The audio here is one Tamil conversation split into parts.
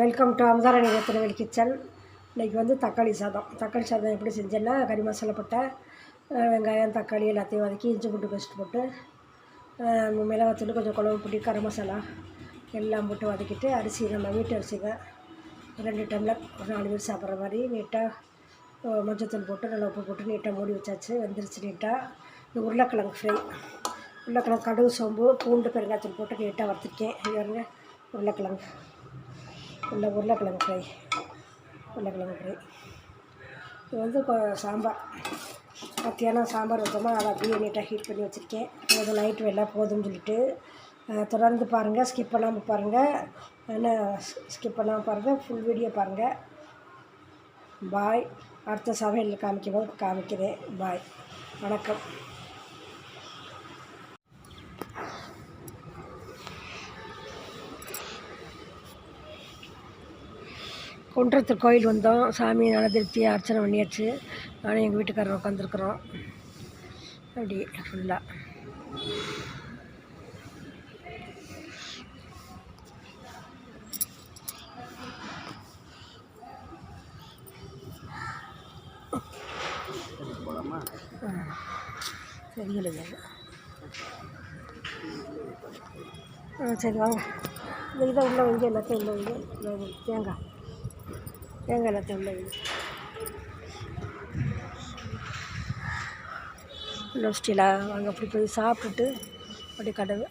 Welcome to Amutharani Rathnavel kitchen. இன்றைக்கி வந்து தக்காளி சாதம். தக்காளி சாதம் எப்படி செஞ்சேன்னா கறி மசாலா போட்ட வெங்காயம் தக்காளி எல்லாத்தையும் வதக்கி இஞ்சி பூண்டு பேஸ்ட் போட்டு மிளகாத்தூள் கொஞ்சம் குழம்பு பிடி கரம் மசாலா எல்லாம் போட்டு வதக்கிட்டு அரிசி நம்ம வீட்டு அரிசிங்க ரெண்டு டம்ளர் ஒரு நாலு பேர் சாப்பிட்ற மாதிரி நீட்டாக மஞ்சத்தூள் போட்டு நல்லா உப்பு போட்டு நீட்டாக மூடி வச்சாச்சு. வெந்துருச்சு நீட்டாக இது உருளைக்கிழங்கு ஃப்ரை. உருளைக்கிழங்கு கடுகு சோம்பு பூண்டு பெருங்காயத்தூள் போட்டு நீட்டாக வறுத்துருக்கேன். இது பாருங்க உருளைக்கிழங்கு. உள்ள உருளைக்கிழங்கு ஃப்ரை. உருளைக்கிழங்கு ஃப்ரை. இது வந்து சாம்பார். மத்தியானம் சாம்பார் வச்சோமா அதை அப்படியே நீட்டாக ஹீட் பண்ணி வச்சுருக்கேன். அது நைட்டு வெளில போதும்னு சொல்லிட்டு தொடர்ந்து பாருங்கள் ஸ்கிப் பண்ணாமல் பாருங்கள் என்ன ஸ்கிப் பண்ணாமல் பாருங்கள் ஃபுல் வீடியோ பாருங்கள் பாய் அடுத்த சமையல் காமிக்கும் போது காமிக்கிறேன். பாய் வணக்கம். குன்றத்தூர் கோயில் வந்தோம். சாமி நல்லா திருப்தியாக அர்ச்சனை பண்ணியாச்சு. நானும் எங்கள் வீட்டுக்காரர் உட்காந்துருக்குறோம் அப்படி ஃபுல்லாக சரி ஆ சரி வாங்க. இதை உள்ள வைங்க எல்லாத்தையும் உள்ள வைங்க. உள்ள வைங்க. தேங்காய். தேங்காய் தமிழ் லோஸ்டிலா அங்கே வாங்க அப்படி போய் சாப்பிட்டுட்டு அப்படியே கடவு.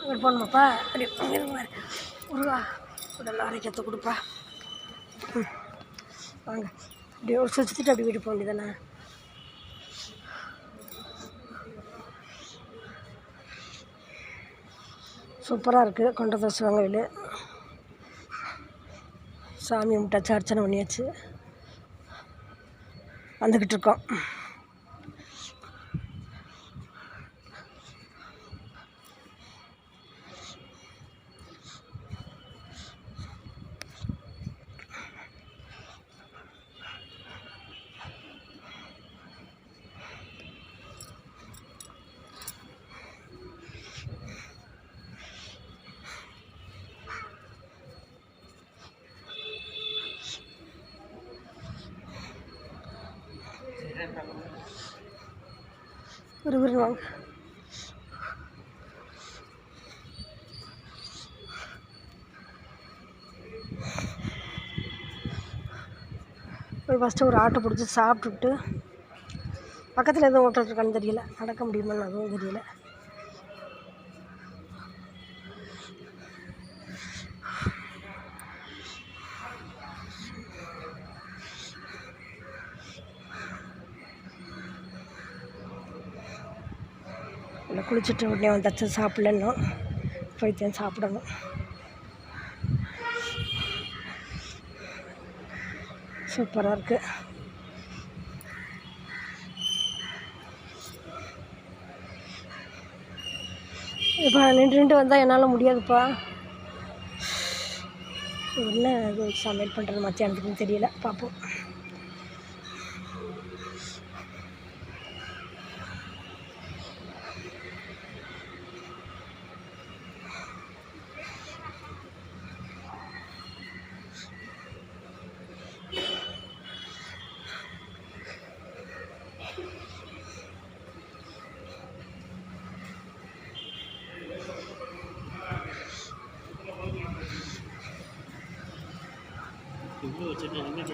அங்கே போகணுமாப்பா? அப்படி முருகா உடல் ஆரோக்கியத்தை கொடுப்பா. ம் வாங்க. அப்படியே ஒரு சுற்றிட்டு அப்படி வீட்டு போக வேண்டியதானே சூப்பராக இருக்குது கொண்ட தோசை வாங்கையில் சாமி கும்பிட்டாச்சு அர்ச்சனை பண்ணியாச்சு. வந்துக்கிட்டு இருக்கோம். ஒரு ஒரு வாங்க போய் ஃபஸ்ட்டு ஒரு ஆட்டோ பிடிச்சி சாப்பிட்டுட்டு பக்கத்தில் எதுவும் ஓட்டல் இருக்கான்னு தெரியல. நடக்க முடியுமான்னு அதுவும் தெரியல. இல்லை குளிச்சுட்டு உடனே வந்தாச்சு சாப்பிட்லன்னும் போய்த்தான் சாப்பிடணும். சூப்பராக இருக்குது இப்போ நின்று நின்று வந்தால் என்னால் முடியாதுப்பா. என்ன அது சமையல் பண்ணுறது மத்தியானத்துக்குன்னு தெரியல பார்ப்போம் 有没有这个那个